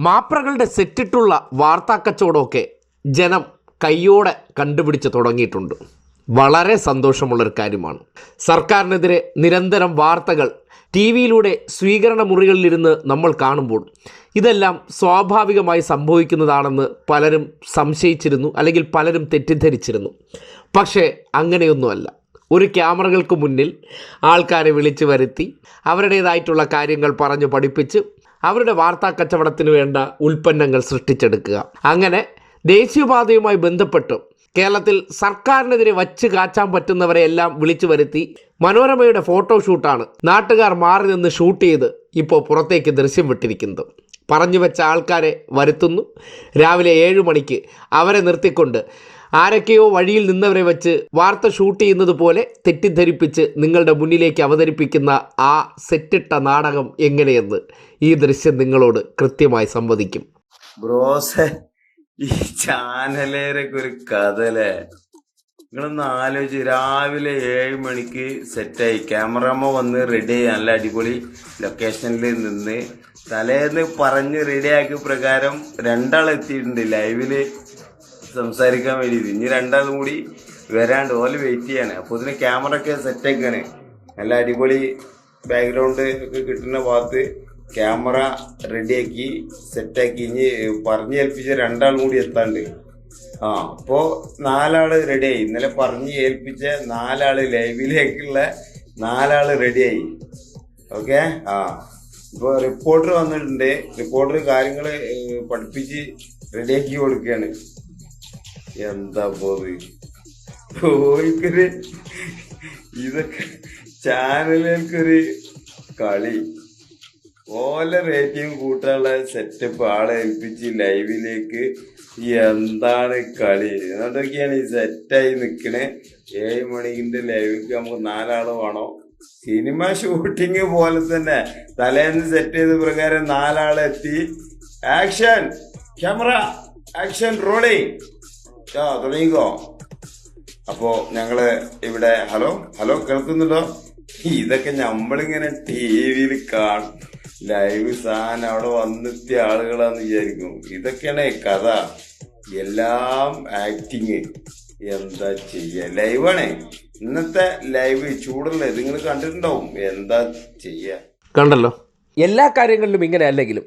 മാപ്രകളുടെ സെറ്റിട്ടുള്ള വാർത്താ കച്ചവടമൊക്കെ ജനം കയ്യോടെ കണ്ടുപിടിച്ച് തുടങ്ങിയിട്ടുണ്ട്. വളരെ സന്തോഷമുള്ളൊരു കാര്യമാണ്. സർക്കാരിനെതിരെ നിരന്തരം വാർത്തകൾ ടി വിയിലൂടെ സ്വീകരണ മുറികളിലിരുന്ന് നമ്മൾ കാണുമ്പോൾ ഇതെല്ലാം സ്വാഭാവികമായി സംഭവിക്കുന്നതാണെന്ന് പലരും സംശയിച്ചിരുന്നു അല്ലെങ്കിൽ പലരും തെറ്റിദ്ധരിച്ചിരുന്നു. പക്ഷേ അങ്ങനെയൊന്നുമല്ല. ഒരു ക്യാമറകൾക്ക് മുന്നിൽ ആൾക്കാരെ വിളിച്ചു വരുത്തി അവരുടേതായിട്ടുള്ള കാര്യങ്ങൾ പറഞ്ഞു പഠിപ്പിച്ച് അവരുടെ വാർത്താ കച്ചവടത്തിന് വേണ്ട ഉൽപ്പന്നങ്ങൾ സൃഷ്ടിച്ചെടുക്കുക. അങ്ങനെ ദേശീയപാതയുമായി ബന്ധപ്പെട്ട് കേരളത്തിൽ സർക്കാരിനെതിരെ വച്ച് കാച്ചാൻ പറ്റുന്നവരെ എല്ലാം വിളിച്ചു വരുത്തി മനോരമയുടെ ഫോട്ടോ ഷൂട്ടാണ് നാട്ടുകാർ മാറി നിന്ന് ഷൂട്ട് ചെയ്ത് ഇപ്പോൾ പുറത്തേക്ക് ദൃശ്യം വിട്ടിരിക്കുന്നത്. പറഞ്ഞു വെച്ച ആൾക്കാരെ വരുത്തുന്നു. രാവിലെ ഏഴ് മണിക്ക് അവരെ നിർത്തിക്കൊണ്ട് ആരൊക്കെയോ വഴിയിൽ നിന്നവരെ വെച്ച് വാർത്ത ഷൂട്ട് ചെയ്യുന്നത് പോലെ തെറ്റിദ്ധരിപ്പിച്ച് നിങ്ങളുടെ മുന്നിലേക്ക് അവതരിപ്പിക്കുന്ന ആ സെറ്റിട്ട നാടകം എങ്ങനെയെന്ന് ഈ ദൃശ്യം നിങ്ങളോട് കൃത്യമായി സംവദിക്കും. ബ്രോസ് ഈ ചാനലേരൊക്കെ ഒരു കഥല്ലേ നിങ്ങളൊന്ന് ആലോചിച്ച് രാവിലെ ഏഴ് മണിക്ക് സെറ്റായി. ക്യാമറമ്മ വന്ന് റെഡി നല്ല അടിപൊളി ലൊക്കേഷനിൽ നിന്ന് തലേന്ന് പറഞ്ഞ് റെഡിയാക്കിയ പ്രകാരം രണ്ടാൾ എത്തിയിട്ടുണ്ട് ലൈവിൽ സംസാരിക്കാൻ വേണ്ടിയിട്ട് ഇനി രണ്ടാളും കൂടി വരാണ്ട് ഓൽ വെയിറ്റ് ചെയ്യാണ്. അപ്പോൾ ഇതിന് ക്യാമറ ഒക്കെ സെറ്റാക്കാണ് നല്ല അടിപൊളി ബാക്ക്ഗ്രൗണ്ട് ഒക്കെ കിട്ടുന്ന ഭാഗത്ത് ക്യാമറ റെഡിയാക്കി സെറ്റാക്കി ഇനി പറഞ്ഞ് ഏൽപ്പിച്ച രണ്ടാളും കൂടി എത്താണ്ട്. ആ അപ്പോ നാലാൾ റെഡിയായി ഇന്നലെ പറഞ്ഞ് ഏൽപ്പിച്ച നാലാൾ ലൈവിലേക്കുള്ള നാലാൾ റെഡിയായി ഓക്കെ ആ. ഇപ്പൊ റിപ്പോർട്ടർ വന്നിട്ടുണ്ട്. റിപ്പോർട്ടർ കാര്യങ്ങൾ പഠിപ്പിച്ച് റെഡിയാക്കി കൊടുക്കുകയാണ്. എന്താ പോത് ഓയ്ക്കൊരു ഇതൊക്കെ ചാനലുകൾക്കൊരു കളി. ഓല റേറ്റിംഗ് കൂട്ടാനുള്ള സെറ്റപ്പ് ആളെ ഏൽപ്പിച്ച് ലൈവിലേക്ക് എന്താണ് കളി? എന്നിട്ടൊക്കെയാണ് ഈ സെറ്റായി നിൽക്കണേ ഏഴ് മണിക്കിന്റെ ലൈവിലേക്ക് നമുക്ക് നാലാൾ വേണം. സിനിമ ഷൂട്ടിങ് പോലെ തന്നെ തലേന്ന് സെറ്റ് ചെയ്ത പ്രകാരം നാലാളെത്തി. ആക്ഷൻ ക്യാമറ ആക്ഷൻ റോളിംഗ് ആ തുടങ്ങിക്കോ. അപ്പോ ഞങ്ങൾ ഇവിടെ ഹലോ ഹലോ കേൾക്കുന്നുണ്ടോ? ഇതൊക്കെ നമ്മളിങ്ങനെ ടി വിയിൽ കാണും. ലൈവ് സാധനം അവിടെ വന്നെത്തിയ ആളുകളാന്ന് വിചാരിക്കും. ഇതൊക്കെയാണ് കഥ. എല്ലാം ആക്ടിങ്. എന്താ ചെയ്യ? ലൈവാണേ. ഇന്നത്തെ ലൈവ് ചൂടല്ലേ നിങ്ങൾ കണ്ടിട്ടുണ്ടാവും. എന്താ ചെയ്യ? കണ്ടല്ലോ. എല്ലാ കാര്യങ്ങളിലും ഇങ്ങനെ അല്ലെങ്കിലും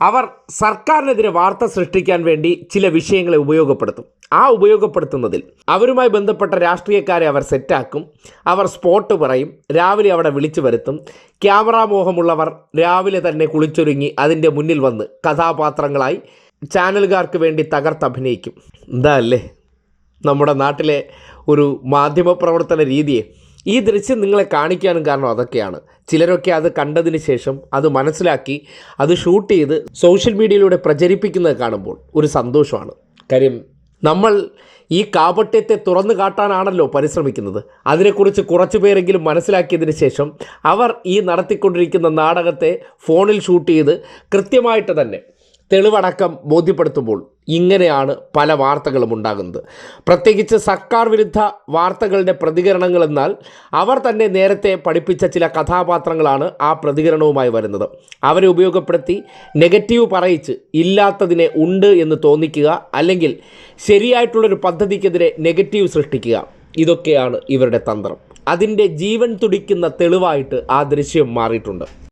അവർ സർക്കാരിനെതിരെ വാർത്ത സൃഷ്ടിക്കാൻ വേണ്ടി ചില വിഷയങ്ങളെ ഉപയോഗപ്പെടുത്തും. ആ ഉപയോഗപ്പെടുത്തുന്നതിൽ അവരുമായി ബന്ധപ്പെട്ട രാഷ്ട്രീയക്കാരെ അവർ സെറ്റാക്കും. അവർ സ്പോട്ട് പറയും. രാവിലെ അവിടെ വിളിച്ചു വരുത്തും. ക്യാമറ മോഹമുള്ളവർ രാവിലെ തന്നെ കുളിച്ചൊരുങ്ങി അതിന്റെ മുന്നിൽ വന്ന് കഥാപാത്രങ്ങളായി ചാനലുകാർക്ക് വേണ്ടി തകർത്തഭിനയിക്കും എന്താ അല്ലേ? നമ്മുടെ നാട്ടിലെ ഒരു മാധ്യമപ്രവർത്തന രീതിയെ. ഈ ദൃശ്യം നിങ്ങളെ കാണിക്കാനും കാരണം അതൊക്കെയാണ്. ചിലരൊക്കെ അത് കണ്ടതിന് ശേഷം അത് മനസ്സിലാക്കി അത് ഷൂട്ട് ചെയ്ത് സോഷ്യൽ മീഡിയയിലൂടെ പ്രചരിപ്പിക്കുന്നത് കാണുമ്പോൾ ഒരു സന്തോഷമാണ്. കാര്യം നമ്മൾ ഈ കാപട്യത്തെ തുറന്നു കാട്ടാനാണല്ലോ പരിശ്രമിക്കുന്നത്. അതിനെക്കുറിച്ച് കുറച്ച് പേരെങ്കിലും മനസ്സിലാക്കിയതിന് ശേഷം അവർ ഈ നടത്തിക്കൊണ്ടിരിക്കുന്ന നാടകത്തെ ഫോണിൽ ഷൂട്ട് ചെയ്ത് കൃത്യമായിട്ട് തന്നെ തെളിവടക്കം ബോധ്യപ്പെടുത്തുമ്പോൾ ഇങ്ങനെയാണ് പല വാർത്തകളും ഉണ്ടാകുന്നത്. പ്രത്യേകിച്ച് സർക്കാർ വിരുദ്ധ വാർത്തകളുടെ പ്രതികരണങ്ങൾ എന്നാൽ അവർ തന്നെ നേരത്തെ പഠിപ്പിച്ച ചില കഥാപാത്രങ്ങളാണ് ആ പ്രതികരണവുമായി വരുന്നത്. അവരെ ഉപയോഗപ്പെടുത്തി നെഗറ്റീവ് പറയിച്ച് ഇല്ലാത്തതിനെ ഉണ്ട് എന്ന് തോന്നിക്കുക അല്ലെങ്കിൽ ശരിയായിട്ടുള്ളൊരു പദ്ധതിക്കെതിരെ നെഗറ്റീവ് സൃഷ്ടിക്കുക. ഇതൊക്കെയാണ് ഇവരുടെ തന്ത്രം. അതിന്റെ ജീവൻ തുടിക്കുന്ന തെളിവായിട്ട് ആ ദൃശ്യം മാറിയിട്ടുണ്ട്.